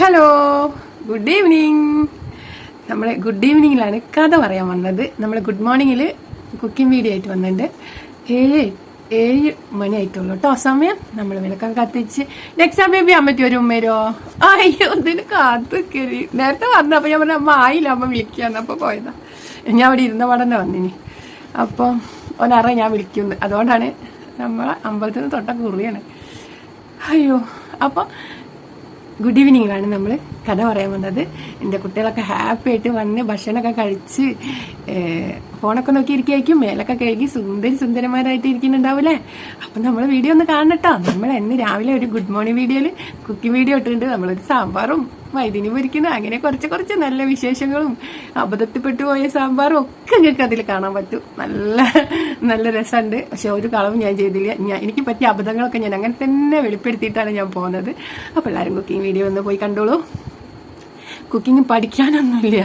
Hello good evening നമ്മൾ good ഈവനിങ്ങിലാണ് കഥ പറയാൻ വന്നത്. നമ്മൾ ഗുഡ് മോർണിംഗിൽ കുക്കിംഗ് വീഡിയോ ആയിട്ട് വന്നിട്ടുണ്ട്. ഏഴ് ഏഴ് മണിയായിട്ടുള്ളൂ കേട്ടോ സമയം നമ്മൾ വിളക്കം കത്തിച്ച്. നെക്സ്റ്റ് ബേബി അമ്മയ്ക്ക് ഒരു ഉമ്മരോ? അയ്യോ ഇതിന് കാത്തു കയറി നേരത്തെ വന്നു. അപ്പോൾ ഞാൻ പറഞ്ഞ അമ്മ ആയില്ല അമ്മ വിളിക്കാന്ന് അപ്പോൾ പോയതാ. ഞാൻ അവിടെ ഇരുന്ന പാടന്നെ വന്നിനി. അപ്പോൾ ഒന്നറിയാം ഞാൻ വിളിക്കുന്നു. അതുകൊണ്ടാണ് നമ്മളെ അമ്പലത്തിൽ നിന്ന് തൊട്ട കുറിയാണ്. അയ്യോ അപ്പോൾ ഗുഡ് ഈവനിങ്ങിലാണ് നമ്മൾ കഥ പറയാൻ വന്നത്. എന്റെ കുട്ടികളൊക്കെ ഹാപ്പി ആയിട്ട് വന്ന് ഭക്ഷണമൊക്കെ കഴിച്ച് ഫോണൊക്കെ നോക്കി ഇരിക്കും മേലൊക്കെ കഴുകി സുന്ദരി സുന്ദരന്മാരായിട്ട് ഇരിക്കുന്നുണ്ടാവൂലേ അപ്പം നമ്മൾ വീഡിയോ ഒന്ന് കാണട്ടോ നമ്മൾ എന്ന് രാവിലെ ഒരു ഗുഡ് മോർണിംഗ് വീഡിയോയിൽ കുക്കിംഗ് വീഡിയോ ഇട്ടിട്ടുണ്ട്. നമ്മളൊരു സാമ്പാറും വൈദ്യുതി പൊരിക്കുന്ന. അങ്ങനെ കുറച്ച് കുറച്ച് നല്ല വിശേഷങ്ങളും അബദ്ധത്തിൽപ്പെട്ടു പോയ സാമ്പാറും ഒക്കെ നിങ്ങൾക്ക് അതിൽ കാണാൻ പറ്റും. നല്ല നല്ല രസമുണ്ട്. പക്ഷെ ഒരു കളവും ഞാൻ ചെയ്തില്ല. ഞാൻ എനിക്ക് പറ്റിയ അബദ്ധങ്ങളൊക്കെ ഞാൻ അങ്ങനെ തന്നെ വെളിപ്പെടുത്തിയിട്ടാണ് ഞാൻ പോകുന്നത്. അപ്പോൾ എല്ലാവരും കുക്കിംഗ് വീഡിയോ ഒന്ന് പോയി കണ്ടോളൂ. കുക്കിംഗ് പഠിക്കാനൊന്നുമില്ല.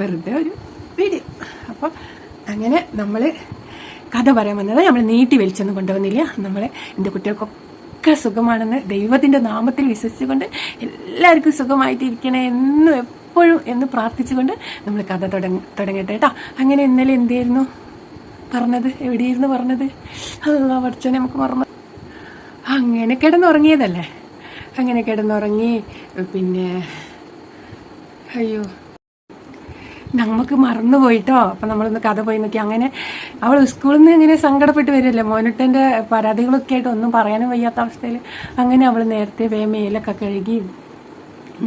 വെറുതെ ഒരു വീഡിയോ അപ്പോൾ അങ്ങനെ നമ്മൾ കഥ പറയാൻ വന്നത് നമ്മൾ നീട്ടി വലിച്ചൊന്നും കൊണ്ടുവന്നില്ല. നമ്മൾ എന്റെ കുട്ടികൾക്കൊക്കെ സുഖമാണെന്ന് ദൈവത്തിന്റെ നാമത്തിൽ വിശ്വസിച്ചുകൊണ്ട് എല്ലാവർക്കും സുഖമായിട്ടിരിക്കണേ എന്നും എപ്പോഴും എന്ന് പ്രാർത്ഥിച്ചുകൊണ്ട് നമ്മൾ കഥ തുടങ്ങ തുടങ്ങട്ടെ കേട്ടോ. അങ്ങനെ ഇന്നലെ എന്തായിരുന്നു പറഞ്ഞത്? എവിടെയായിരുന്നു പറഞ്ഞത്? അല്ല പഠിച്ചോനെ നമുക്ക് മറന്നു. അങ്ങനെ കിടന്നുറങ്ങിയതല്ലേ? അങ്ങനെ കിടന്നുറങ്ങി പിന്നെ അയ്യോ നമുക്ക് മറന്നുപോയിട്ടോ? അപ്പം നമ്മളൊന്ന് കഥ പോയി നോക്കി. അങ്ങനെ അവൾ സ്കൂളിൽ നിന്ന് ഇങ്ങനെ സങ്കടപ്പെട്ട് വരില്ലേ മോനിട്ടന്റെ പരാതികളൊക്കെ ആയിട്ട് ഒന്നും പറയാനും വയ്യാത്ത അവസ്ഥയിൽ അങ്ങനെ അവൾ നേരത്തെ വേ മേലൊക്കെ കഴുകി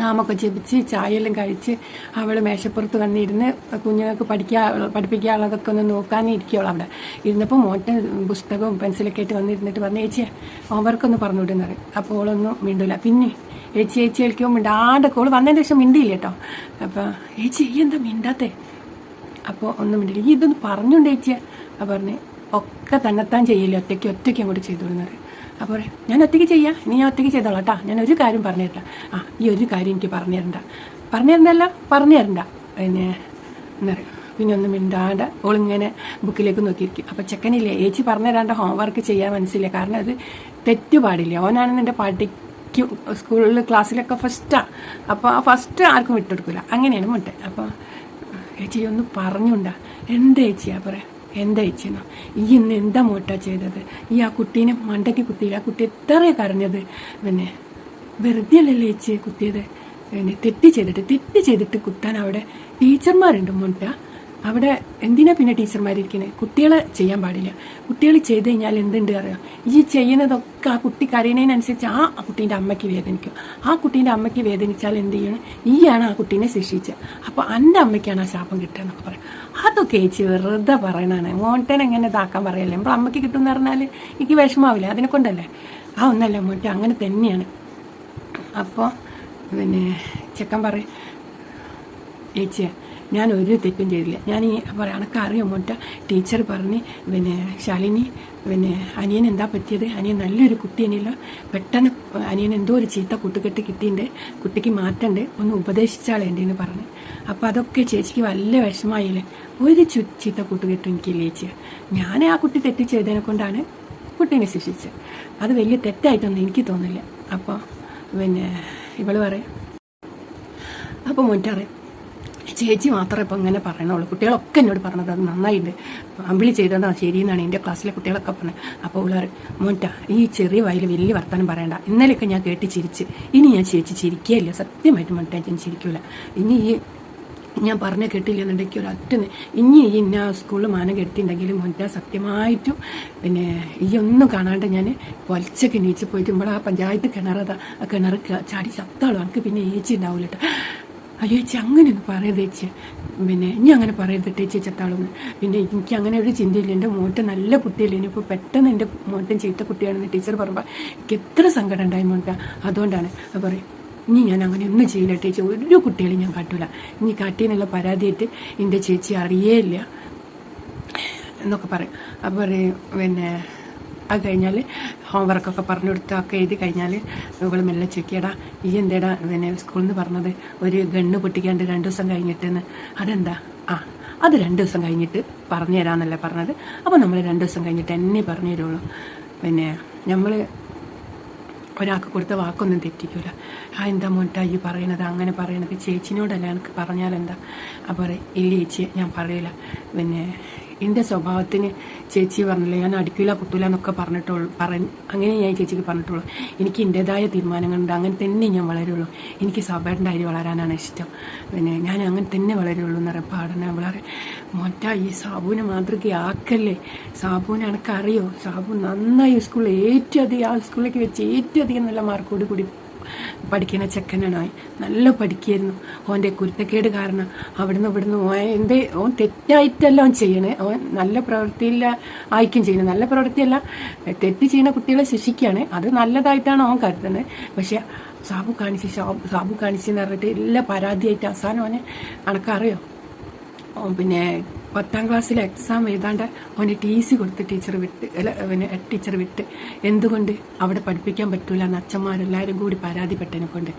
നാമൊക്കെ ജപിച്ച് ചായയെല്ലാം കഴിച്ച് അവൾ മേശപ്പുറത്ത് വന്നിരുന്ന് കുഞ്ഞുങ്ങൾക്ക് പഠിക്കാൻ പഠിപ്പിക്കാനുള്ളതൊക്കെ ഒന്ന് നോക്കാനിരിക്കുകയുള്ളൂ അവിടെ. ഇരുന്നപ്പോൾ മോട്ടൻ പുസ്തകവും പെൻസിലൊക്കെ ആയിട്ട് വന്നിരുന്നിട്ട് പറഞ്ഞു ചേച്ചിയെ ഹോംവർക്ക് ഒന്ന് പറഞ്ഞു വിടുന്ന പറയും. അപ്പോൾ ഓളൊന്നും മിണ്ടില്ല പിന്നെ ചേച്ചി ചേച്ചി കളിക്കുമ്പോൾ മിണ്ടാണ്ട് കോൾ വന്നതിന് ശേഷം മിണ്ടിയില്ല കേട്ടോ. അപ്പോൾ ചേച്ചി ഈ എന്താ മിണ്ടാത്തേ? അപ്പോൾ ഒന്നും മിണ്ടില്ല ഈ ഇതൊന്ന് പറഞ്ഞുകൊണ്ട് ചേച്ചിയെ അപ്പോൾ പറഞ്ഞ് ഒക്കെ തന്നെത്താൻ ചെയ്യില്ല ഒറ്റയ്ക്ക് ഒറ്റയ്ക്ക് അങ്ങോട്ട് ചെയ്തു പറയും. അപ്പോൾ ഞാൻ ഒറ്റയ്ക്ക് ചെയ്യാം. ഇനി ഞാൻ ഒറ്റയ്ക്ക് ചെയ്തോളാം കേട്ടോ. ഞാൻ ഒരു കാര്യം പറഞ്ഞു തരില്ല ആ ഈ ഒരു കാര്യം എനിക്ക് പറഞ്ഞു തരണ്ട പറഞ്ഞു തരണ്ടല്ല പറഞ്ഞു തരണ്ട പിന്നെ എന്നറിയും പിന്നെ ഒന്നും മിണ്ടാണ്ട് ഓളിങ്ങനെ ബുക്കിലേക്ക് നോക്കിയിരിക്കും. അപ്പോൾ ചെക്കനില്ലേ ഏച്ചി പറഞ്ഞു തരാണ്ട് ഹോംവർക്ക് ചെയ്യാൻ മനസ്സില്ല കാരണം അത് തെറ്റ് പാടില്ല ഓനാണെന്ന് എന്റെ പാട്ടിക്ക് സ്കൂളിൽ ക്ലാസ്സിലൊക്കെ ഫസ്റ്റാണ് അപ്പോൾ ആ ഫസ്റ്റ് ആർക്കും വിട്ടുകൊടുക്കില്ല അങ്ങനെയാണ് മുട്ട. അപ്പോൾ ഏച്ചി ഒന്ന് പറഞ്ഞുണ്ടാ എന്താ ചേച്ചിയാ പറയാം എന്താ ഈ ഇന്ന് എന്താ മോട്ട ചെയ്തത്? ഈ ആ കുട്ടീനെ മണ്ടയ്ക്ക് കുത്തിയില്ല. ആ കുട്ടി എത്ര കരഞ്ഞത്? പിന്നെ വെറുതെ അല്ലല്ലേ ചേച്ചി കുത്തിയത്. പിന്നെ തെറ്റ് ചെയ്തിട്ട് തെറ്റ് ചെയ്തിട്ട് കുത്താൻ അവിടെ ടീച്ചർമാരുണ്ട് മോട്ട. അവിടെ എന്തിനാ പിന്നെ ടീച്ചർമാരിരിക്കുന്നത് കുട്ടികളെ ചെയ്യാൻ പാടില്ല. കുട്ടികൾ ചെയ്ത് കഴിഞ്ഞാൽ എന്തുണ്ട് അറിയാം? ഈ ചെയ്യുന്നതൊക്കെ ആ കുട്ടി കരയുന്നതിനനുസരിച്ച് ആ കുട്ടീന്റെ അമ്മയ്ക്ക് വേദനിക്കും. ആ കുട്ടീന്റെ അമ്മയ്ക്ക് വേദനിച്ചാൽ എന്ത് ചെയ്യണം? ഈയാണ് ആ കുട്ടീനെ ശിക്ഷിച്ചത്. അപ്പോൾ എന്റെ അമ്മയ്ക്കാണ് ആ ശാപം കിട്ടുക എന്നൊക്കെ പറയും. അതൊക്കെ ചേച്ചി വെറുതെ പറയണാണ് മോട്ടൻ എങ്ങനെ ഇതാക്കാൻ പറയല്ലേ? നമ്മൾ അമ്മയ്ക്ക് കിട്ടുമെന്ന് പറഞ്ഞാൽ എനിക്ക് വിഷമാവില്ല. അതിനെ കൊണ്ടല്ലേ? ആ ഒന്നല്ല മോട്ടെ അങ്ങനെ തന്നെയാണ്. അപ്പോൾ പിന്നെ ചെക്കൻ പറയും ചേച്ചിയെ ഞാൻ ഒരു തെറ്റും ചെയ്തില്ല. ഞാൻ ഈ പറയാം എനക്ക് അറിയാം മോട്ട ടീച്ചർ പറഞ്ഞ് പിന്നെ ശാലിനി പിന്നെ അനിയൻ എന്താ പറ്റിയത്? അനിയൻ നല്ലൊരു കുട്ടിയനല്ലോ. പെട്ടെന്ന് അനിയൻ എന്തോ ഒരു ചീത്ത കുട്ടിക്കെട്ട് കിട്ടിയിട്ടുണ്ട് കുട്ടിക്ക് മാറ്റണ്ട്. ഒന്ന് ഉപദേശിച്ചാളേണ്ടെന്ന് പറഞ്ഞു. അപ്പോൾ അതൊക്കെ ചേച്ചിക്ക് വല്ല വിഷമായില്ലേ? ഒരു ചു ചീത്ത കൂട്ടുകെട്ടും എനിക്ക് ചേച്ചി ഞാൻ ആ കുട്ടി തെറ്റ് ചെയ്തതിനെ കൊണ്ടാണ് കുട്ടീനെ ശിക്ഷിച്ചത് അത് വലിയ തെറ്റായിട്ടൊന്നും എനിക്ക് തോന്നില്ല. അപ്പോൾ പിന്നെ ഇവൾ പറയും. അപ്പോൾ മോറ്ററിയും ചേച്ചി മാത്രമേ ഇപ്പം ഇങ്ങനെ പറയണുള്ളൂ. കുട്ടികളൊക്കെ എന്നോട് പറഞ്ഞത് അത് നന്നായിട്ടുണ്ട് അമ്പിളി ചെയ്തതാണ് ശരിയെന്നാണ് എന്റെ ക്ലാസ്സിലെ കുട്ടികളൊക്കെ പറഞ്ഞത്. അപ്പോൾ ഉള്ളവർ മോറ്റ ഈ ചെറിയ വയൽ വലിയ വർത്തമാനം പറയണ്ട. ഇന്നലെയൊക്കെ ഞാൻ കേട്ട് ചിരിച്ച്. ഇനി ഞാൻ ചേച്ചി ചിരിക്കുകയില്ല സത്യമായിട്ട് മോട്ട ഞാൻ ചിരിക്കൂല. ഇനി ഈ ഞാൻ പറഞ്ഞ കേട്ടില്ല എന്നുണ്ടെങ്കിൽ ഒരു അറ്റ ഇനി ഈ ഇന്ന സ്കൂളിൽ മാനം കെട്ടിയിട്ടുണ്ടെങ്കിൽ മോറ്റ സത്യമായിട്ടും പിന്നെ ഈ ഒന്നും കാണാണ്ട് ഞാൻ പൊലച്ചൊക്കെ നീച്ച് പോയിട്ട് നമ്മളെ ആ പഞ്ചായത്ത് കിണറതാ ആ കിണർ ചാടി ചത്താളും. എനിക്ക് പിന്നെ ഏച്ചി ഉണ്ടാവില്ല കേട്ടോ അയ്യോ ചേച്ചി അങ്ങനെയൊന്നും പറയരുത് ചേച്ചി. പിന്നെ ഇനി അങ്ങനെ പറയരുത് ചേച്ചി ചത്താളൊന്ന് പിന്നെ എനിക്ക് അങ്ങനെ ഒരു ചിന്തയില്ല. എന്റെ മോട്ട് നല്ല കുട്ടിയല്ലേ. ഇനിയിപ്പോൾ പെട്ടെന്ന് എന്റെ മോട്ടൻ ചീത്ത കുട്ടിയാണെന്ന് ടീച്ചർ പറയുമ്പോൾ എനിക്ക് എത്ര സങ്കടം ഉണ്ടായി മോട്ട അതുകൊണ്ടാണ് അത് പറയും. ഇനി ഞാൻ അങ്ങനെ ഒന്നും ചെയ്യില്ല ചേച്ചി. ഒരു കുട്ടികളെയും ഞാൻ കാട്ടില്ല ഇനി കാട്ടിയെന്നുള്ള പരാതിയായിട്ട് എന്റെ ചേച്ചി അറിയേയില്ല എന്നൊക്കെ പറയും. അപ്പോൾ പറയും പിന്നെ അത് കഴിഞ്ഞാൽ ഹോംവർക്കൊക്കെ പറഞ്ഞു കൊടുത്തൊക്കെ എഴുതി കഴിഞ്ഞാൽ ഇവൾ മെല്ലെ ചെക്കിയടാ ഈ എന്തേടാ പിന്നെ സ്കൂളിൽ നിന്ന് പറഞ്ഞത്? ഒരു ഗണ്ണ് പൊട്ടിക്കാണ്ട് രണ്ട് ദിവസം കഴിഞ്ഞിട്ടെന്ന്. അതെന്താ? ആ അത് രണ്ട് ദിവസം കഴിഞ്ഞിട്ട് പറഞ്ഞു തരാമെന്നല്ലേ പറഞ്ഞത്. അപ്പോൾ നമ്മൾ രണ്ട് ദിവസം കഴിഞ്ഞിട്ട് എന്നെ പറഞ്ഞു തരുള്ളൂ. പിന്നെ നമ്മൾ ഒരാൾക്ക് കൊടുത്ത വാക്കൊന്നും തെറ്റിക്കൂല. ആ എന്താ മോട്ടാ ഈ പറയണത്? അങ്ങനെ പറയണത്? ചേച്ചിനോടല്ല എനിക്ക് പറഞ്ഞാലെന്താ? അപ്പോൾ ഇല്ല ചേച്ചി ഞാൻ പറയില്ല. പിന്നെ എന്റെ സ്വഭാവത്തിന് ചേച്ചി പറഞ്ഞില്ല ഞാൻ അടിക്കില്ല കുട്ടില്ല എന്നൊക്കെ പറഞ്ഞിട്ടുള്ളൂ. പറ അങ്ങനെ ഞാൻ ചേച്ചിക്ക് പറഞ്ഞിട്ടുള്ളൂ. എനിക്ക് എന്റെതായ തീരുമാനങ്ങളുണ്ട്. അങ്ങനെ തന്നെ ഞാൻ വളരുള്ളൂ. എനിക്ക് സബേറിന്റെ അരി വളരാനാണ് ഇഷ്ടം. പിന്നെ ഞാൻ അങ്ങനെ തന്നെ വളരുള്ളൂ എന്ന് പറയാം. പാടനെ വളരെ. മൊറ്റ ഈ സാബുവിനെ മാതൃകയാക്കല്ലേ? സാബുവിനെ എനിക്കറിയോ സാബു നന്നായി സ്കൂളിൽ ഏറ്റവും അധികം ആ സ്കൂളിലേക്ക് വെച്ച് ഏറ്റവും അധികം നല്ല മാർക്കോട് കൂടി പഠിക്കുന്ന ചെക്കനാണ്. നല്ല പഠിക്കായിരുന്നു. ഓന്റെ കുരുത്തക്കേട് കാരണം അവിടുന്ന് ഇവിടുന്ന് ഓൻ എന്ത് ഓൻ തെറ്റായിട്ടല്ല അവൻ ചെയ്യണേ. ഓൻ നല്ല പ്രവൃത്തിയില്ല ആയിരിക്കും ചെയ്യുന്നത് നല്ല പ്രവൃത്തിയല്ല തെറ്റ് ചെയ്യുന്ന കുട്ടികളെ ശിക്ഷിക്കുകയാണ് അത് നല്ലതായിട്ടാണ് ഓൻ കരുതുന്നത്. പക്ഷേ സാബു കാണിച്ച് സാബു കാണിച്ചെന്ന് പറഞ്ഞിട്ട് എല്ലാ പരാതിയായിട്ട് അവസാനം ഓനെ അണക്കറിയോ ഓൻ പിന്നെ പത്താം ക്ലാസ്സിലെ എക്സാം എഴുതാണ്ട് അവന് ടി സി കൊടുത്ത് ടീച്ചർ വിട്ട് അല്ല അവന് ടീച്ചർ വിട്ട്. എന്തുകൊണ്ട്? അവിടെ പഠിപ്പിക്കാൻ പറ്റൂല എന്ന് അച്ഛന്മാരെല്ലാവരും കൂടി പരാതിപ്പെട്ടതിനെ കൊണ്ട്.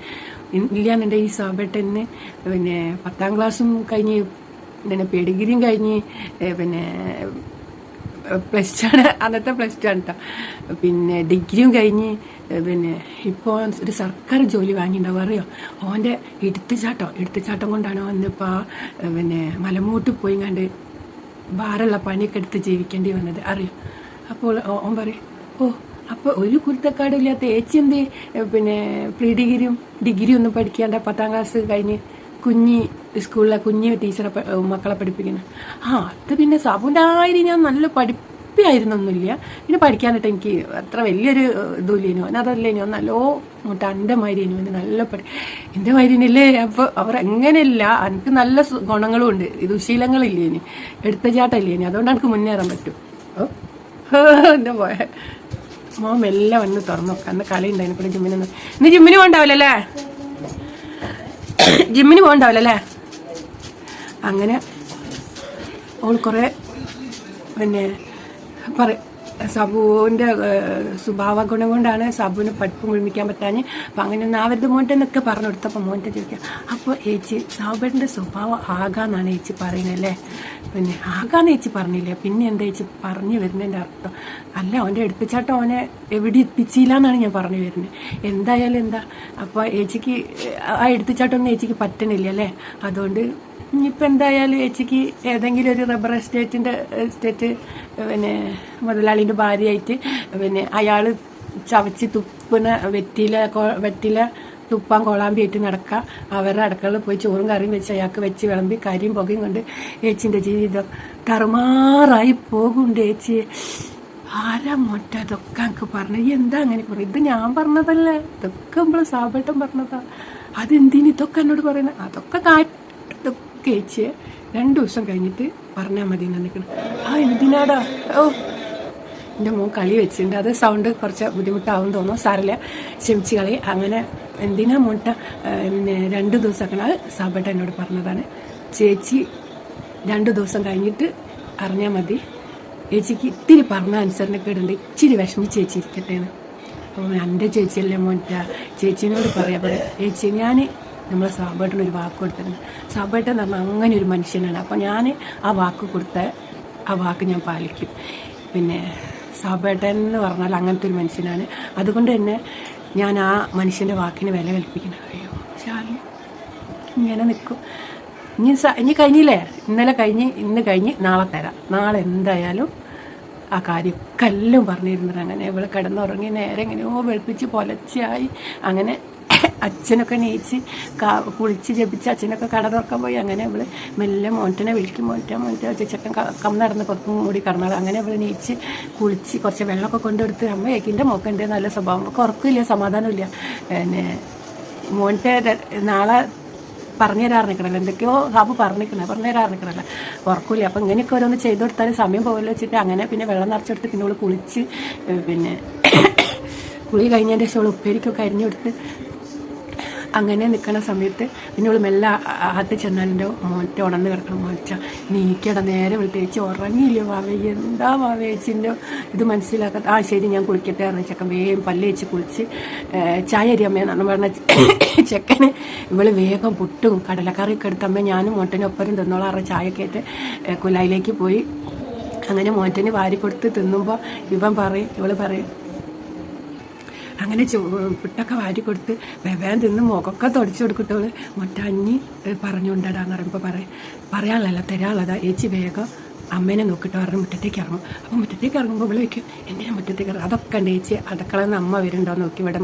ഇല്ലാന്നുണ്ടെ ഈ സാബേട്ടന് പിന്നെ പത്താം ക്ലാസ്സും കഴിഞ്ഞ് പിന്നെ പെഡിഗ്രിയും കഴിഞ്ഞ് പിന്നെ പ്ലസ് ടു ആണ്. അന്നത്തെ പ്ലസ് ടു ആണ് കേട്ടോ പിന്നെ ഡിഗ്രിയും കഴിഞ്ഞ് പിന്നെ ഇപ്പോൾ ഒരു സർക്കാർ ജോലി വാങ്ങിയിട്ടുണ്ടാവും അറിയോ? ഓന്റെ എടുത്തുചാട്ടം എടുത്തുചാട്ടം കൊണ്ടാണ് വന്നിപ്പോൾ പിന്നെ മലമൂട്ട് പോയി കണ്ട് ഭാരമുള്ള പണിയൊക്കെ എടുത്ത് ജീവിക്കേണ്ടി വന്നത്. അറിയോ? അപ്പോൾ ഓൻ പറയും ഓ അപ്പോൾ ഒരു കുരുത്തക്കാടില്ലാത്ത ഏച്ചി എന്ത്? പിന്നെ പ്രീ ഡിഗ്രിയും ഡിഗ്രിയും ഒന്നും പഠിക്കാണ്ട് പത്താം ക്ലാസ് കഴിഞ്ഞ് കുഞ്ഞി സ്കൂളിലെ കുഞ്ഞി ടീച്ചറെ മക്കളെ പഠിപ്പിക്കുന്നത് ആ അത് പിന്നെ സബുണ്ടായി ഞാൻ നല്ല പഠിപ്പിയായിരുന്നൊന്നുമില്ല പിന്നെ പഠിക്കാനായിട്ട് എനിക്ക് അത്ര വലിയൊരു ഇതുമില്ലേനോ അതല്ലേനോ നല്ലോ മുട്ട എന്റെ മാതിരിനു പിന്നെ നല്ല പഠി എന്റെ മാതിരിനല്ലേ അപ്പോൾ അവർ എങ്ങനെയല്ല എനിക്ക് നല്ല ഗുണങ്ങളും ഉണ്ട്. ദുശീലങ്ങളില്ലേനി എടുത്തചാട്ടല്ലേനി അതുകൊണ്ട് എനിക്ക് മുന്നേറാൻ പറ്റും. എന്റെ പോയ മോൻ മെല്ലെ വന്ന് തുറന്നു നോക്കാം. അന്ന് കളി ഉണ്ടായിരുന്നു. ഇവിടെ ജിമ്മിനൊന്നും ഇന്ന് ജിമ്മിന് പോകണ്ടാവില്ലല്ലേ? ജിമ്മിന് പോകണ്ടാവില്ലല്ലേ അങ്ങനെ അവൾ കുറേ പിന്നെ പറ സബുവിന്റെ സ്വഭാവ ഗുണം കൊണ്ടാണ് സബുവിന് പഠിപ്പ് മുഴുമിക്കാൻ പറ്റാഞ്ഞ്. അപ്പം അങ്ങനെ ഒന്ന് ആവരുത് മോന്റെ എന്നൊക്കെ പറഞ്ഞു കൊടുത്തപ്പോൾ മോന്റെ ചോദിക്കുക അപ്പോൾ ഏച്ചി സാബുവിന്റെ സ്വഭാവം ആകാന്നാണ് ഏച്ചി പറയുന്നത് അല്ലേ? പിന്നെ ആകാന്ന് ഏച്ചി പറഞ്ഞില്ലേ? പിന്നെ എന്താ ഏച്ചി പറഞ്ഞു വരുന്നതിന്റെ അർത്ഥം? അല്ല അവന്റെ എടുപ്പിച്ചാട്ടം അവനെ എവിടെ എത്തിച്ചില്ല എന്നാണ് ഞാൻ പറഞ്ഞു വരുന്നത്. എന്തായാലും എന്താ അപ്പോൾ ഏച്ചിക്ക് ആ എടുത്തുചാട്ടമൊന്നും ഏച്ചിക്ക് പറ്റണില്ല അല്ലേ? അതുകൊണ്ട് ഇനിയിപ്പോൾ എന്തായാലും ഏച്ചിക്ക് ഏതെങ്കിലും ഒരു റബ്ബർ എസ്റ്റേറ്റിന്റെ എസ്റ്റേറ്റ് പിന്നെ മുതലാളിന്റെ ഭാര്യയായിട്ട് പിന്നെ അയാൾ ചവച്ച് തുപ്പിന് വെറ്റില വെറ്റില തുപ്പാൻ കോളാമ്പിയായിട്ട് നടക്കുക അവരുടെ അടുക്കളയിൽ പോയി ചോറും കറിയും വെച്ച് അയാൾക്ക് വെച്ച് വിളമ്പി കരിയും പുകയും കൊണ്ട് ഏച്ചിന്റെ ജീവിതം തറുമാറായി പോകുന്നുണ്ട് ഏച്ചി. ആരാ മൊട്ട ഇതൊക്കെ എനിക്ക് പറഞ്ഞു. എന്താ അങ്ങനെ പറയും ഇത് ഞാൻ പറഞ്ഞതല്ലേ? ഇതൊക്കെ നമ്മൾ സാബേട്ടൻ പറഞ്ഞതാ. അതെന്തിന്? ഇതൊക്കെ എന്നോട് പറയുന്നത്. അതൊക്കെ കാറ്റൊക്കെ ചേച്ചി രണ്ടു ദിവസം കഴിഞ്ഞിട്ട് പറഞ്ഞാൽ മതി നിൽക്കണം ആ എന്തിനാടാ? ഓ എന്റെ മോൻ കളി വെച്ചിട്ടുണ്ട്. അത് സൗണ്ട് കുറച്ച് ബുദ്ധിമുട്ടാവും തോന്നുന്നു. സാറില്ല ക്ഷമിച്ച് കളി. അങ്ങനെ എന്തിനാ മുട്ട പിന്നെ രണ്ട് ദിവസമൊക്കെ അത് സാബേട്ട എന്നോട് പറഞ്ഞതാണ്. ചേച്ചി രണ്ട് ദിവസം കഴിഞ്ഞിട്ട് അറിഞ്ഞാൽ മതി. ചേച്ചിക്ക് ഇത്തിരി പറഞ്ഞ അനുസരണക്കേടുണ്ട് ഇച്ചിരി വിഷമിച്ച് ചേച്ചി ഇരിക്കട്ടെ എന്ന്. അപ്പോൾ എന്റെ ചേച്ചിയല്ലേ മോൻ ചേച്ചീനോട് പറയാം. ചേച്ചി ഞാൻ നമ്മളെ സാബേട്ടന് ഒരു വാക്ക് കൊടുത്തിരുന്നു. സാബേട്ടൻ എന്ന് പറഞ്ഞാൽ അങ്ങനെ ഒരു മനുഷ്യനാണ്. അപ്പോൾ ഞാൻ ആ വാക്ക് കൊടുത്ത ആ വാക്ക് ഞാൻ പാലിക്കും. പിന്നെ സാബേട്ടൻ എന്ന് പറഞ്ഞാൽ അങ്ങനത്തെ ഒരു മനുഷ്യനാണ്. അതുകൊണ്ട് തന്നെ ഞാൻ ആ മനുഷ്യന്റെ വാക്കിന് വില കൽപ്പിക്കുന്ന. അയ്യോ ശാലി ഇങ്ങനെ നിൽക്കും. ഇനി സ- ഇനി കഴിഞ്ഞില്ലേ? ഇന്നലെ കഴിഞ്ഞ് ഇന്ന് കഴിഞ്ഞ് നാളെ തരാം. നാളെ എന്തായാലും ആ കാര്യമൊക്കെ എല്ലാം പറഞ്ഞിരുന്നത് അങ്ങനെ. ഇവിടെ കിടന്നുറങ്ങി നേരെ എങ്ങനെയോ വെളുപ്പിച്ച് പൊലച്ചായി. അങ്ങനെ അച്ഛനൊക്കെ നീച്ച് കുളിച്ച് ജപിച്ച് അച്ഛനൊക്കെ കട തുറക്കാൻ പോയി. അങ്ങനെ അവൾ മെല്ലെ മോന്റനെ വിളിക്കും. മോന്റ മോന്റ ചെക്കൻ കം നടന്ന് പുറത്തും മൂടി കടന്നാൾ അങ്ങനെ അവൾ നീച്ച് കുളിച്ച് കുറച്ച് വെള്ളമൊക്കെ കൊണ്ടെടുത്ത് അമ്മ ഏക്കിന്റെ മോക്കന്റെ നല്ല സ്വഭാവം? കുറക്കില്ല സമാധാനമില്ല. പിന്നെ മോന്റെ നാളെ പറഞ്ഞു തരാറിനിക്കണല്ലോ എന്തൊക്കെയോ സാബ് പറഞ്ഞിരിക്കണേ പറഞ്ഞു തരാറിനിക്കണല്ലോ ഉറക്കില്ല. അപ്പം ഇങ്ങനെയൊക്കെ ഓരോന്ന് ചെയ്തു കൊടുത്താൽ സമയം പോകല്ലോ വെച്ചിട്ട് അങ്ങനെ പിന്നെ വെള്ളം നിറച്ചെടുത്ത് പിന്നെ അവൾ കുളിച്ച് പിന്നെ കുളി കഴിഞ്ഞതിന്റെ ശേഷം അവൾ ഉപ്പേരിക്കൊക്കെ അരിഞ്ഞു കൊടുത്ത് അങ്ങനെ നിൽക്കുന്ന സമയത്ത് അവൾ മെല്ലെ അകത്ത് ചെന്നാലിന്റെ മോറ്റ ഉണർന്ന് കിടക്കണം മോറ്റ നീക്കട നേരെ വിളിച്ചേച്ചി ഉറങ്ങിയില്ല വാവേ? എന്താ വാവേച്ചിന്റെ ഇത് മനസ്സിലാക്കാത്ത ആ ശരി ഞാൻ കുളിക്കട്ടെ എന്ന് ചെക്കൻ വേഗം പല്ല് വെച്ച് കുളിച്ച് ചായ അരി പറഞ്ഞു ചെക്കന് ഇവൾ വേഗം പുട്ടും കടലക്കറിയൊക്കെ എടുത്തമ്മ ഞാനും മോട്ടനും ഒപ്പരും തിന്നോളാം പറഞ്ഞ ചായയൊക്കെ ആയിട്ട് കുലായിലേക്ക് പോയി. അങ്ങനെ മോറ്റന് വാരി കൊടുത്ത് തിന്നുമ്പോൾ ഇവൻ പറയും ഇവൾ പറയും അങ്ങനെ പിട്ടൊക്കെ വാരി കൊടുത്ത് വെവേൻ തിന്ന് മുഖമൊക്കെ തുടച്ചു കൊടുക്കട്ടോൾ മൊറ്റഞ്ഞി പറഞ്ഞുകൊണ്ടടാന്ന് പറയുമ്പോൾ പറയും പറയാനുള്ളതല്ല തരാനുള്ളതാ. ഏച്ചി വേഗം അമ്മേനെ നോക്കിയിട്ട് പറഞ്ഞ് മുറ്റത്തേക്ക് ഇറങ്ങും. അപ്പോൾ മുറ്റത്തേക്ക് ഇറങ്ങുമ്പോൾ ഇവിടെ വയ്ക്കും എന്തിനാ മുറ്റത്തേക്ക് ഇറങ്ങും അതൊക്കെ ഉണ്ട് ഏച്ചി അടുക്കളയിൽ നിന്ന് അമ്മ വരുന്നുണ്ടോ നോക്കി. ഇവിടെ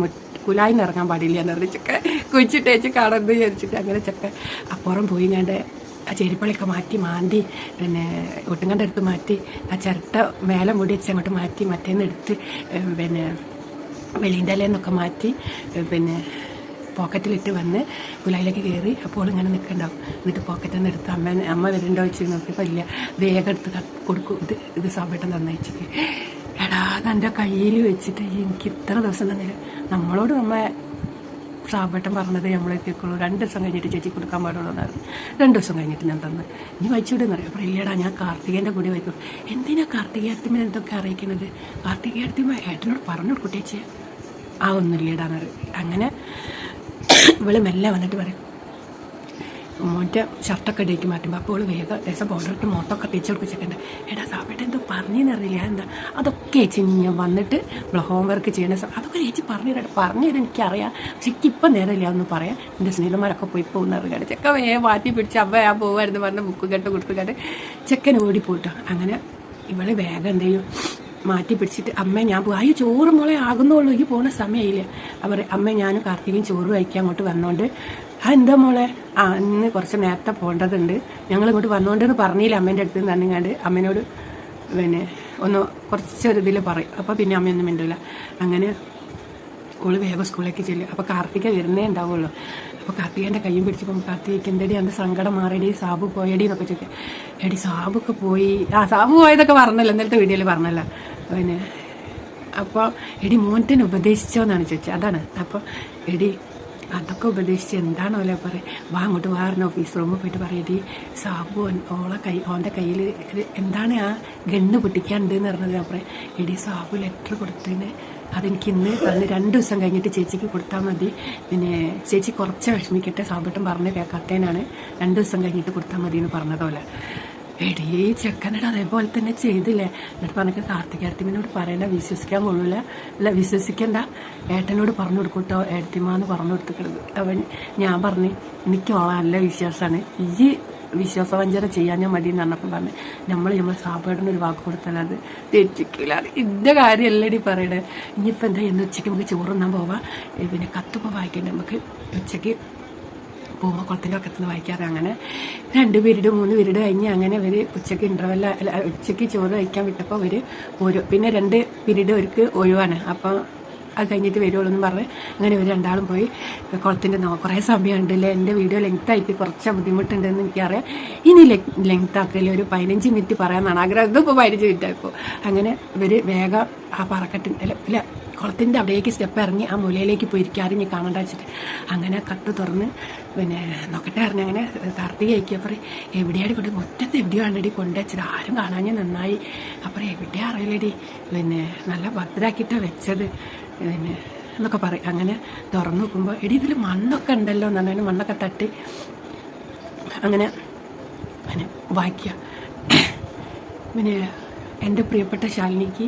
കുലായി നിന്ന് ഇറങ്ങാൻ പാടില്ല എന്ന് പറഞ്ഞ് കുഴിച്ചിട്ട് ഏച്ചി കാണുന്നത് ചോദിച്ചിട്ട് അങ്ങനെ ചക്ക അപ്പുറം പോയി ഞാൻ ആ ചെരുപ്പളിയൊക്കെ മാറ്റി മാന്തി പിന്നെ ഒട്ടുങ്ങണ്ട എടുത്ത് മാറ്റി ആ ചിരട്ട മേലെ മുടി വെച്ച് അങ്ങോട്ട് മാറ്റി മറ്റേന്ന് എടുത്ത് പിന്നെ വെളീന്റെ മാറ്റി പിന്നെ പോക്കറ്റിലിട്ട് വന്ന് കുലായിലേക്ക് കയറി. അപ്പോൾ ഇങ്ങനെ നിൽക്കണ്ടാവും എന്നിട്ട് പോക്കറ്റിൽ നിന്ന് എടുത്ത് അമ്മ അമ്മ വരുന്നുണ്ടോ വെച്ച് നോക്കിയപ്പോൾ ഇല്ല. വേഗം എടുത്ത് കൊടുക്കും. ഇത് ഇത് സഭട്ടം തന്നയച്ചിട്ട് എടാ അതെന്റെ കയ്യിൽ വെച്ചിട്ട് എനിക്ക് ഇത്ര ദിവസം തന്നില്ല. നമ്മളോട് നമ്മ സാബേട്ടൻ പറഞ്ഞത് നമ്മൾ കേൾക്കുള്ളൂ രണ്ട് ദിവസം കഴിഞ്ഞിട്ട് ചേച്ചി കൊടുക്കാൻ പാടുള്ളൂ രണ്ട് ദിവസം കഴിഞ്ഞിട്ട് ഞാൻ തന്നു. ഇനി വായിച്ചുവിടുന്ന് അറിയാം. അപ്പോൾ ഇല്ലടാ ഞാൻ കാർത്തികേന്റെ കൂടി വായിക്കും. എന്തിനാ കാർത്തികേയത്തിമ എന്തൊക്കെ അറിയിക്കുന്നത് കാർത്തികേയത്തിമ ഏട്ടനോട് പറഞ്ഞു കൊടുക്കും ചേച്ചി. ആ ഒന്നും ഇല്ലേടാന്നറി അങ്ങനെ ഇവൾ മെല്ലെ വന്നിട്ട് പറയും. മോന്റെ ഷർട്ടൊക്കെ ഇടയ്ക്ക് മാറ്റുമ്പോൾ അപ്പോൾ വേഗം ദേശം പൗഡർ ഇട്ട് മോത്തൊക്കെ തേച്ച് കൊടുപ്പിച്ചിട്ടുണ്ട് എടാ സാബേട്ട എന്തോ പറഞ്ഞെന്നറിയില്ല എന്താ? അതൊക്കെ ചേച്ചി ഞാൻ വന്നിട്ട് ഹോംവർക്ക് ചെയ്യണ അതൊക്കെ ചേച്ചി പറഞ്ഞു തരാം. പറഞ്ഞു തരാം എനിക്കറിയാം. പക്ഷെ എനിക്കിപ്പം നേരമില്ല. എന്ന് പറയാം. എന്റെ സ്നേഹിതന്മാരൊക്കെ പോയി പോകുന്ന അറിയാണ് ചെക്ക വേ മാറ്റി പിടിച്ച് അമ്മ ഞാൻ പോകുമായിരുന്നു പറഞ്ഞ ബുക്ക് കേട്ട് കൊടുത്തു കണ്ട് ചെക്കൻ ഓടിപ്പോയിട്ടോ അങ്ങനെ ഇവൾ വേഗം എന്ത് ചെയ്യും? മാറ്റി പിടിച്ചിട്ട് അമ്മ ഞാൻ പോകും അയ്യോ ചോറ് മോളെ എനിക്ക് ഈ പോണ സമയമില്ല അവർ അമ്മ ഞാനും കാർത്തികയും ചോറ് കഴിക്കാൻ അങ്ങോട്ട് വന്നോണ്ട് ആ എന്താ മോളെ? ആ ഇന്ന് കുറച്ച് നേരത്തെ പോകേണ്ടതുണ്ട്. ഞങ്ങൾ ഇങ്ങോട്ട് വന്നുകൊണ്ടെന്ന് പറഞ്ഞില്ല അമ്മേന്റെ അടുത്ത് നിന്ന് തന്നെങ്ങാണ്ട്. അമ്മേനോട് പിന്നെ ഒന്ന് കുറച്ചൊരു ഇതിൽ പറയും. അപ്പോൾ പിന്നെ അമ്മയൊന്നും മിണ്ടില്ല അങ്ങനെ ഓൾ വേഗം സ്കൂളിലേക്ക് ചെല്ലും. അപ്പോൾ കാർത്തിക വരുന്നേ ഉണ്ടാവുള്ളൂ. അപ്പോൾ കാർത്തികേന്റെ കയ്യും പിടിച്ചപ്പം കാർത്തികയ്ക്ക് എന്തടി എന്റെ സങ്കടം മാറിയടി സാബു പോയടി എന്നൊക്കെ ചോദിക്കും. എടി സാബൊക്കെ പോയി. ആ സാബു പോയതൊക്കെ പറഞ്ഞല്ലോ ഇന്നലത്തെ വീഡിയോയിൽ പറഞ്ഞല്ലോ. പിന്നെ അപ്പോൾ എടി മോന്റിനെ ഉപദേശിച്ചോ എന്നാണ് ചോദിച്ചത്. അതാണ്. അപ്പോൾ എടി അതൊക്കെ ഉപദേശിച്ച് എന്താണോ അല്ലേ പറയുക വാ അങ്ങോട്ട് വാറിന് ഓഫീസ് റൂമിൽ പോയിട്ട് പറയടി സാബു ഓളെ കൈ ഓന്റെ കയ്യിൽ എന്താണ് ആ ഗണ്ണ് പൊട്ടിക്കാണ്ട് എന്ന് പറഞ്ഞത്? ഞാൻ പറയാം എടി സാബു ലെറ്റർ കൊടുത്തതിന് അതെനിക്ക് ഇന്ന് അന്ന് രണ്ട് ദിവസം കഴിഞ്ഞിട്ട് ചേച്ചിക്ക് കൊടുത്താൽ മതി. പിന്നെ ചേച്ചി കുറച്ച് വിഷമിക്കട്ടെ സാബട്ടൻ പറഞ്ഞ് കേൾക്കാത്തേനാണ്. രണ്ട് ദിവസം കഴിഞ്ഞിട്ട് കൊടുത്താൽ മതി എന്ന് പറഞ്ഞതുപോലെ എടീ ചെക്കനട അതേപോലെ തന്നെ ചെയ്തില്ലേ? എന്നിട്ട് പറഞ്ഞ കാർത്തികേട്ടത്തിനോട് പറയണ വിശ്വസിക്കാൻ കൊള്ളൂല. അല്ല വിശ്വസിക്കണ്ട. ഏട്ടനോട് പറഞ്ഞു കൊടുക്കൂട്ടോ ഏട്ടത്തിമാന്ന് പറഞ്ഞു കൊടുത്തിക്കണത്. അവൻ ഞാൻ പറഞ്ഞു എനിക്ക് ഓളെ നല്ല വിശ്വാസമാണ് ഈ വിശ്വാസവഞ്ചന ചെയ്യാൻ മതി എന്ന് പറഞ്ഞപ്പോൾ പറഞ്ഞു നമ്മൾ നമ്മൾ സാപ്പേടിന് ഒരു വാക്ക് കൊടുത്താൽ അത് തെറ്റിക്കില്ല അത് ഇന്ന കാര്യമല്ലടി പറയണേ. ഇനിയിപ്പോൾ എന്താ ഇന്ന് ഉച്ചയ്ക്ക് നമുക്ക് ചോറുന്നാൻ പോവാം. പിന്നെ കത്തുമ്പോൾ വായിക്കണ്ടേ? നമുക്ക് ഉച്ചയ്ക്ക് പോകുമ്പോൾ കുളത്തിന്റെ പക്കത്തുനിന്ന് വായിക്കാറ് അങ്ങനെ രണ്ട് പീരീഡ് മൂന്ന് പീരീഡ് കഴിഞ്ഞ് അങ്ങനെ ഇവർ ഉച്ചയ്ക്ക് ഇന്റർവെല്ല ഉച്ചയ്ക്ക് ചോറ് കഴിക്കാൻ വിട്ടപ്പോൾ അവർ ഓരോ പിന്നെ രണ്ട് പീരീഡ് അവർക്ക് ഒഴിവാണ്. അപ്പോൾ അത് കഴിഞ്ഞിട്ട് വരുവുള്ളൂ എന്ന് പറഞ്ഞ് അങ്ങനെ ഇവർ രണ്ടാളും പോയി കുളത്തിന്റെ കുറേ സമയമുണ്ടല്ലേ എന്റെ വീഡിയോ ലെങ്ത് ആയിട്ട് കുറച്ച് ബുദ്ധിമുട്ടുണ്ടെന്ന് എനിക്കറിയാം. ഇനി ലെങ്ത് ആക്കില്ല ഒരു പതിനഞ്ച് മിനിറ്റ് പറയാമെന്നാണ് ആഗ്രഹം. ഇതിപ്പോൾ പതിനഞ്ച് മിനിറ്റ് ആയിപ്പോൾ അങ്ങനെ ഇവർ വേഗം ആ പറക്കട്ടിന്റെ അല്ല കുളത്തിന്റെ അവിടേക്ക് സ്റ്റെപ്പ് ഇറങ്ങി ആ മുലയിലേക്ക് പോയിരിക്കും. ആരും ഇനി കാണണ്ട വെച്ചിട്ട്. അങ്ങനെ കട്ട് തുറന്ന് പിന്നെ നോക്കട്ടെ അറിഞ്ഞ അങ്ങനെ കാർത്തിക അയക്കുക പറയും എവിടെയാണ് കൊണ്ട് മുറ്റത്ത് എവിടെയാണടി കൊണ്ടുവച്ചത് ആരും കാണാഞ്ഞ് നന്നായി. അപ്പം എവിടെയാ അറിയില്ലടി. പിന്നെ നല്ല ഭദ്രാക്കിയിട്ടാണ് വെച്ചത്. പിന്നെ എന്നൊക്കെ പറയും. അങ്ങനെ തുറന്നു നോക്കുമ്പോൾ എടി ഇതിൽ മണ്ണൊക്കെ ഉണ്ടല്ലോ എന്നാണ്. മണ്ണൊക്കെ തട്ടി അങ്ങനെ അങ്ങനെ വായിക്കുക. പിന്നെ എന്റെ പ്രിയപ്പെട്ട ശാലിനിക്ക്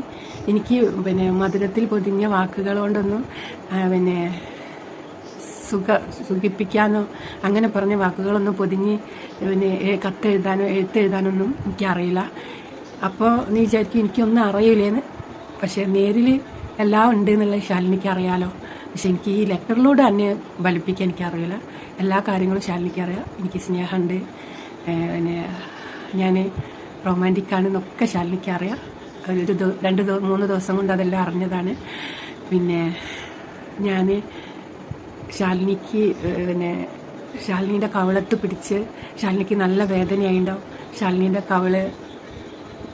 എനിക്ക് പിന്നെ മധുരത്തിൽ പൊതിഞ്ഞ വാക്കുകൾ കൊണ്ടൊന്നും പിന്നെ സുഖ സുഖിപ്പിക്കാനോ അങ്ങനെ പറഞ്ഞ വാക്കുകളൊന്നും പൊതിഞ്ഞ് പിന്നെ കത്തെഴുതാനോ എഴുത്തെഴുതാനൊന്നും എനിക്കറിയില്ല. അപ്പോൾ നീ വിചാരിക്കും എനിക്കൊന്നും അറിയില്ലേന്ന്. പക്ഷേ നേരിൽ എല്ലാം ഉണ്ട് എന്നുള്ള ശാലിനിക്ക് അറിയാലോ പക്ഷെ എനിക്ക് ഈ ലെറ്ററിലൂടെ തന്നെ ഫലിപ്പിക്കാൻ എനിക്കറിയില്ല. എല്ലാ കാര്യങ്ങളും ശാലിനിക്ക് അറിയാം എനിക്ക് സ്നേഹമുണ്ട്. പിന്നെ ഞാൻ റൊമാന്റിക്കാണെന്നൊക്കെ ശാലിനിക്ക് അറിയാം. ഒരു രണ്ട് മൂന്ന് ദിവസം കൊണ്ട് അതെല്ലാം അറിഞ്ഞതാണ്. പിന്നെ ഞാൻ ശാലിനിക്ക് പിന്നെ ശാലിനിയുടെ കവിളത്ത് പിടിച്ച് ശാലിനിക്ക് നല്ല വേദനയായിണ്ടാവും. ശാലിനിയുടെ കവിൾ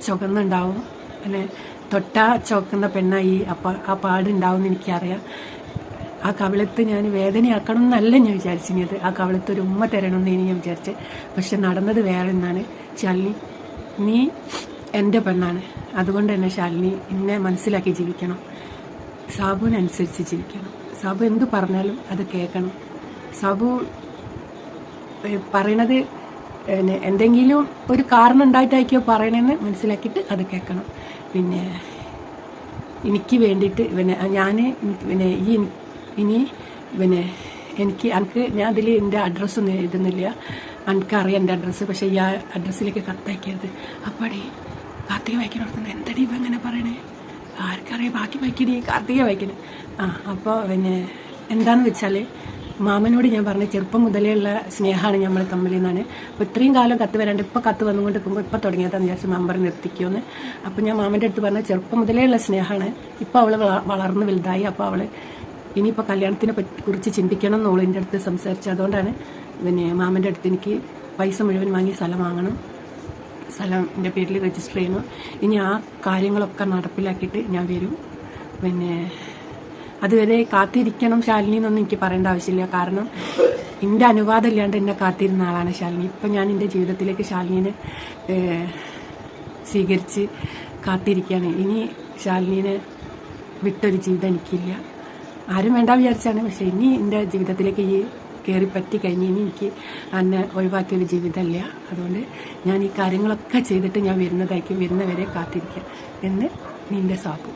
ചുവന്നുണ്ടാവും. പിന്നെ തൊട്ടാ ചുവക്കുന്ന പെണ്ണായി അപ്പം ആ പാടുണ്ടാവും എന്ന് എനിക്കറിയാം. ആ കവിളത്ത് ഞാൻ വേദനയാക്കണം എന്നല്ല ഞാൻ വിചാരിച്ചിരുന്നത്. ആ കവിളത്ത് ഒരു ഉമ്മ തരണമെന്ന് ഞാൻ വിചാരിച്ചത് പക്ഷെ നടന്നത് വേറെ എന്നാണ് ശാലിനി നീ എന്റെ പെണ്ണാണ്. അതുകൊണ്ട് തന്നെ ശാലിനി എന്നെ മനസ്സിലാക്കി ജീവിക്കണം. സാബുവിനനുസരിച്ച് ജീവിക്കണം. സാബു എന്തു പറഞ്ഞാലും അത് കേൾക്കണം. സാബു പറയണത് പിന്നെ എന്തെങ്കിലും ഒരു കാരണം ഉണ്ടായിട്ടായിരിക്കോ പറയണമെന്ന് മനസ്സിലാക്കിയിട്ട് അത് കേൾക്കണം. പിന്നെ എനിക്ക് വേണ്ടിയിട്ട് പിന്നെ ഞാൻ പിന്നെ ഈ ഇനി പിന്നെ എനിക്ക് എനിക്ക് ഞാൻ അതിൽ എന്റെ അഡ്രസ്സൊന്നും എഴുതുന്നില്ല. എനിക്കറിയാം എന്റെ അഡ്രസ്സ് പക്ഷേ ഈ അഡ്രസ്സിലേക്ക് കത്തയക്കരുത് അപ്പടി കാർത്തിക വായിക്കണോർത്തുണ്ട് എന്തടി ഇപ്പം എങ്ങനെ പറയണേ? ആർക്കറിയാം ബാക്കി വായിക്കണേ കാർത്തിക വായിക്കണേ ആ അപ്പോൾ പിന്നെ എന്താന്ന് വെച്ചാൽ മാമനോട് ഞാൻ പറഞ്ഞ ചെറുപ്പം മുതലേ ഉള്ള സ്നേഹമാണ് നമ്മൾ തമ്മിൽ നിന്നാണ്. അപ്പോൾ ഇത്രയും കാലം കത്ത് വരാണ്ട് ഇപ്പോൾ കത്ത് വന്നുകൊണ്ട് നിൽക്കുമ്പോൾ ഇപ്പോൾ തുടങ്ങിയതാന്ന് വിചാരിച്ചു മാമ്പർ നിർത്തിക്കുമെന്ന് അപ്പോൾ ഞാൻ മാമന്റെ അടുത്ത് പറഞ്ഞ ചെറുപ്പം മുതലേ ഉള്ള സ്നേഹമാണ്. ഇപ്പോൾ അവൾ വളർന്ന് വലുതായി. അപ്പോൾ അവൾ ഇനിയിപ്പോൾ കല്യാണത്തിനെ കുറിച്ച് ചിന്തിക്കണം എന്നോളൂ എന്റെ അടുത്ത് സംസാരിച്ചു അതുകൊണ്ടാണ് പിന്നെ മാമന്റെ അടുത്ത് എനിക്ക് പൈസ മുഴുവൻ വാങ്ങി സ്ഥലം വാങ്ങണം. സ്ഥലം എന്റെ പേരിൽ രജിസ്റ്റർ ചെയ്യണം. ഇനി ആ കാര്യങ്ങളൊക്കെ നടപ്പിലാക്കിയിട്ട് ഞാൻ വരും. പിന്നെ അതുവരെ കാത്തിരിക്കണം ശാലിനി എന്നൊന്നും എനിക്ക് പറയേണ്ട ആവശ്യമില്ല. കാരണം എന്റെ അനുവാദം ഇല്ലാണ്ട് എന്നെ കാത്തിരുന്ന ആളാണ് ശാലിനി. ഇപ്പം ഞാൻ എന്റെ ജീവിതത്തിലേക്ക് ശാലിനിനെ സ്വീകരിച്ച് കാത്തിരിക്കുകയാണ്. ഇനി ശാലിനിനെ വിട്ടൊരു ജീവിതം എനിക്കില്ല. ആരും വേണ്ട വിചാരിച്ചാണ്. പക്ഷേ ഇനി എന്റെ ജീവിതത്തിലേക്ക് ഈ കയറി പറ്റി കഴിഞ്ഞ് ഇനി എനിക്ക് എന്നെ ഒഴിവാക്കിയൊരു ജീവിതമല്ല. അതുകൊണ്ട് ഞാൻ ഈ കാര്യങ്ങളൊക്കെ ചെയ്തിട്ട് ഞാൻ വരുന്നതായിരിക്കും വരുന്നവരെ കാത്തിരിക്കാം എന്ന് നിന്റെ സാപ്പു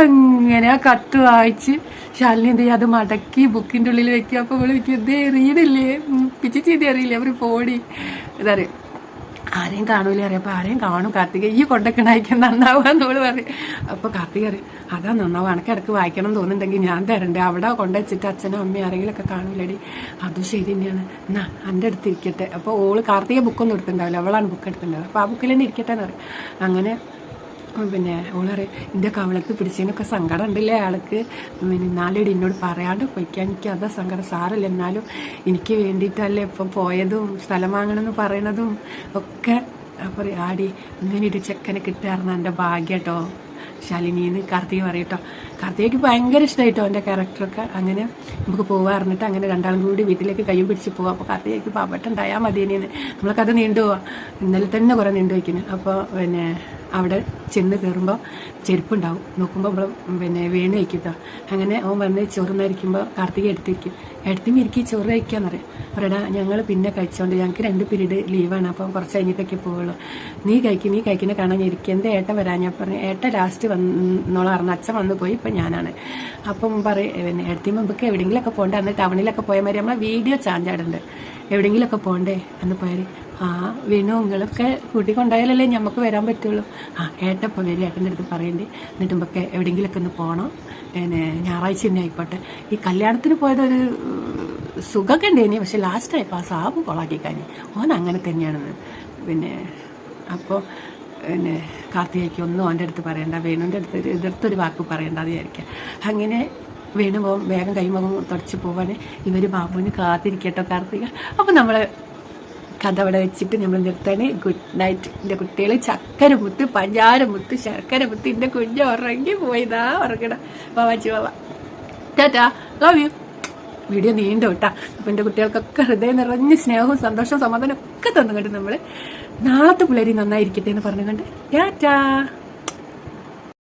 അങ്ങനെ ആ കത്ത് വായിച്ച് ശാലിനി എന്ത് അത് മടക്കി ബുക്കിന്റെ ഉള്ളിൽ വെക്കുക. അപ്പോൾ വിളിക്കും ഇതേ റീഡില്ലേ പിച്ചി ചെയ്തേ അറിയില്ലേ? അവർ പോടി ഇതറിയും ആരെയും കാണൂല അറിയാം. അപ്പോൾ ആരെയും കാണും. കാർത്തിക ഈ കൊണ്ടക്കണായിക്കാൻ നന്നാവുക എന്നോട് പറയും. അപ്പോൾ കാർത്തിക അറിയും അതാ നന്നാവും അനക്ക് വായിക്കണം തോന്നുന്നുണ്ടെങ്കിൽ ഞാൻ തരണ്ടേ. അവിടെ കൊണ്ടുവച്ചിട്ട് അച്ഛനും അമ്മയും ആരെങ്കിലുമൊക്കെ കാണൂലടി. അതും ശരി തന്നെയാണ്. എന്നാ എന്റെ അടുത്ത് ഇരിക്കട്ടെ. അപ്പോൾ ഓൾ കാർത്തിക ബുക്കൊന്നും എടുത്തിട്ടുണ്ടാവില്ല. അവളാണ് ബുക്ക് എടുത്തിട്ടുണ്ടാവുക. അപ്പോൾ ആ ബുക്കിൽ തന്നെ ഇരിക്കട്ടെ എന്ന് പറയും. അങ്ങനെ പിന്നെ പറയും എന്റെ കവളത്ത് പിടിച്ചതിനൊക്കെ സങ്കടം ഉണ്ടല്ലേ ആൾക്ക്? പിന്നെ എന്നാലും എന്നോട് പറയാണ്ട് പോയിക്കാൻ എനിക്ക് അതാ സങ്കടം. സാറല്ല എന്നാലും എനിക്ക് വേണ്ടിയിട്ടല്ലേ ഇപ്പം പോയതും സ്ഥലം വാങ്ങണമെന്ന് പറയണതും ഒക്കെ. പറയും ആടി ഇങ്ങനെ ഒരു ചെക്കനെ കിട്ടാറുണ്ട് എന്റെ ഭാഗ്യട്ടോ. ശാലിനിന്ന് കാർത്തിക പറയട്ടോ കാർത്തികയ്ക്ക് ഭയങ്കര ഇഷ്ടമായിട്ടോ എന്റെ ക്യാരക്ടറൊക്കെ. അങ്ങനെ നമുക്ക് പറഞ്ഞിട്ട് അങ്ങനെ രണ്ടാളും കൂടി വീട്ടിലേക്ക് കയ്യും പിടിച്ച് പോകാം അപ്പോൾ കാർത്തികയ്ക്ക് പാവട്ടുണ്ടായാൽ മതി ഇനിയെന്ന് നമ്മൾക്കത് പോവാം. ഇന്നലെ തന്നെ കുറേ നീണ്ടു വയ്ക്കുന്നു അപ്പോൾ പിന്നെ അവിടെ ചെന്ന് കയറുമ്പോൾ ചെരുപ്പുണ്ടാവും. നോക്കുമ്പോൾ നമ്മൾ പിന്നെ വീണ് വയ്ക്കും അങ്ങനെ അവൻ വന്ന് ചോറുന്നായിരിക്കുമ്പോൾ കാർത്തിക എടുത്തിരിക്കും. എടുത്തുമ്പോൾ ഇരിക്കും ചോറ് കഴിക്കാന്ന് പറയാം. പറയടാ ഞങ്ങൾ പിന്നെ കഴിച്ചോണ്ട് ഞങ്ങൾക്ക് രണ്ട് പീരീഡ് ലീവാണ്. അപ്പം കുറച്ച് കഴിഞ്ഞിട്ടൊക്കെ പോവുള്ളൂ. നീ കഴിക്കും നീ കഴിക്കുന്ന കാണാൻ ഇരിക്കും. എന്താ ഏട്ടൻ വരാൻ ഞാൻ പറഞ്ഞു ഏട്ട ലാസ്റ്റ് വന്നോളാം പറഞ്ഞ അച്ഛൻ വന്നു പോയി ഇപ്പം ഞാനാണ്. അപ്പം പറയും പിന്നെ എടുത്തി മുമ്പൊക്കെ എവിടെയെങ്കിലുമൊക്കെ പോകണ്ടേ അന്ന് ടൗണിലൊക്കെ പോയ മാതിരി നമ്മളെ വീഡിയോ ചാഞ്ചാടുണ്ട് എവിടെയെങ്കിലുമൊക്കെ പോകണ്ടേ എന്ന് പോയാൽ ആ വീണു നിങ്ങളൊക്കെ കൂട്ടിക്കൊണ്ടായാലല്ലേ നമുക്ക് വരാൻ പറ്റുള്ളൂ. ആ ഏട്ടപ്പം വരും ഏട്ടന്റെ അടുത്ത് പറയണ്ടേ. എന്നിട്ട് നമുക്ക് എവിടെയെങ്കിലുമൊക്കെ ഒന്ന് പോകണം പിന്നെ ഞായറാഴ്ച തന്നെ ആയിക്കോട്ടെ. ഈ കല്യാണത്തിന് പോയതൊരു സുഖമൊക്കെ ഉണ്ടേനി പക്ഷെ ലാസ്റ്റായി ആ സാബ് കൊളാക്കി ഓൻ അങ്ങനെ തന്നെയാണെന്ന്. പിന്നെ അപ്പോൾ പിന്നെ കാർത്തികയ്ക്ക് ഒന്നും അവന്റെ അടുത്ത് പറയണ്ട വേണുവിന്റെ അടുത്ത് എതിർത്തൊരു വാക്ക് പറയണ്ട അത് വിചാരിക്കുക അങ്ങനെ വേണു പോകും വേഗം കൈമുഖം തുടച്ച് പോവാണ്. ഇവർ ബാബുവിന് കാത്തിരിക്കട്ടോ കാർത്തിക. അപ്പോൾ നമ്മൾ കഥ അവിടെ വെച്ചിട്ട് നമ്മൾ നിർത്താൻ ഗുഡ് നൈറ്റ് എന്റെ കുട്ടികൾ ചക്കര മുത്ത് പഞ്ചാര മുത്ത് ശർക്കര മുത്ത് എന്റെ കുഞ്ഞ് ഉറങ്ങി പോയതാ ഉറങ്ങണം. ബാബാച്ചി ബാബ ടാറ്റാ ലവ് യു വീഡിയോ നീണ്ടു കേട്ടാ. അപ്പം എന്റെ കുട്ടികൾക്കൊക്കെ ഹൃദയം നിറഞ്ഞ് സ്നേഹവും സന്തോഷവും സമാധാനവും ഒക്കെ തന്നുകൊണ്ട് നമ്മൾ നാളത്തെ പുലരി നന്നായിരിക്കട്ടെ എന്ന് പറഞ്ഞുകൊണ്ട് ടാറ്റാ.